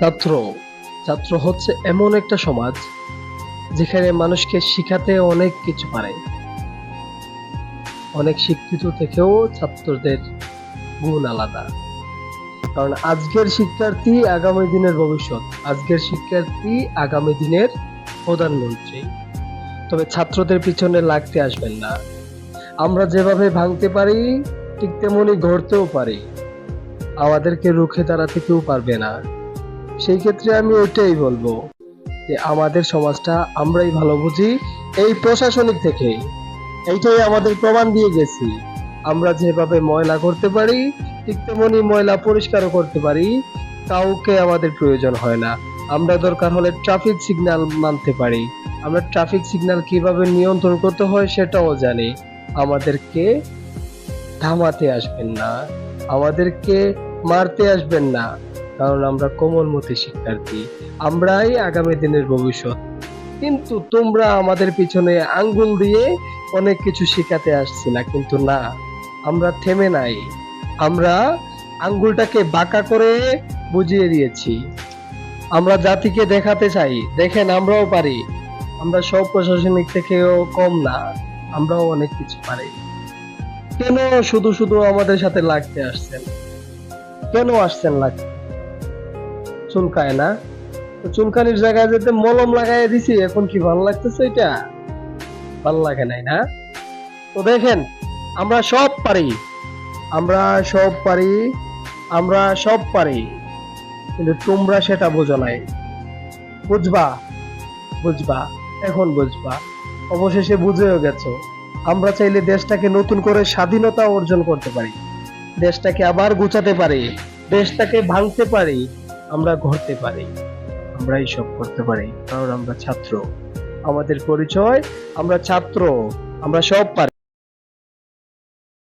ছাত্র। ছাত্র হচ্ছে এমন একটা সমাজ যেখানে মানুষকে শিখাতে অনেক কিছু পারে। অনেক শিক্ষিত থেকেও ছাত্রদের গুণ আলাদা। কারণ আজকের শিক্ষার্থী আগামী দিনের ভবিষ্যৎ, আজকের শিক্ষার্থী আগামী দিনের প্রধানমন্ত্রী। তবে ছাত্রদের পিছনে লাগতে আসবেন না। আমরা যেভাবে ভাঙতে পারি, ঠিক তেমনি গড়তেও পারি। আমাদেরকে রুখে দাঁড়াতে কেউ পারবে না। সেই ক্ষেত্রে আমি ওইটাই বলব যে আমাদের সমাজটা আমরাই ভালো বুঝি, এই প্রশাসনিক থেকে। এইটাই আমাদের প্রমাণ দিয়ে গেছি। আমরা যেভাবে ময়লা করতে পারি, ঠিক তেমনি ময়লা পরিষ্কারও করতে পারি, কাউকে আমাদের প্রয়োজন হয় না। আমরা দরকার হলে ট্রাফিক সিগন্যাল মানতে পারি। আমরা ট্রাফিক সিগন্যাল কীভাবে নিয়ন্ত্রণ করতে হয় সেটাও জানি। আমাদেরকে থামাতে আসবেন না। আমাদেরকে মারতে আসবেন না। কারণ আমরা কোমলমতি শিক্ষার্থী। আমরাই আগামী দিনের ভবিষ্যৎ। কিন্তু তোমরা আমাদের পিছনে আঙ্গুল দিয়ে অনেক কিছু শেখাতে আসছিলা, কিন্তু না, আমরা থেমে নাই। আমরা আঙ্গুলটাকে বাঁকা করে বুঝিয়ে দিয়েছি। আমরা জাতিকে দেখাতে চাই, দেখেন আমরাও পারি। আমরা সব প্রশাসনিক থেকেও কম না, আমরাও অনেক কিছু পারি। কেন শুধু শুধু আমাদের সাথে লাগতে আসছেন? কেন আসছেন লাগতে? চুলকায় না। চুলকানির জায়গায় যেতে মলম লাগাই দিছি, এখন কি ভালো লাগতেছে এটা? ভালো লাগে নাই না? তো দেখেন, আমরা সব পারি। আমরা সব পারি, আমরা সব পারি। কিন্তু তোমরা সেটা বোঝো নাই। বুঝবা? বুঝবা? এখন বুঝবা। অবশেষে বুঝেও গেছো। আমরা চাইলে দেশটাকে নতুন করে স্বাধীনতা অর্জন করতে পারি। দেশটাকে আবার গুছাতে পারি। দেশটাকে ভাঙতে পারি। আমরা ঘটতে পারি। আমরা এইসব করতে পারি। কারণ আমরা ছাত্র। আমাদের পরিচয়, আমরা ছাত্র। আমরা সব পারি।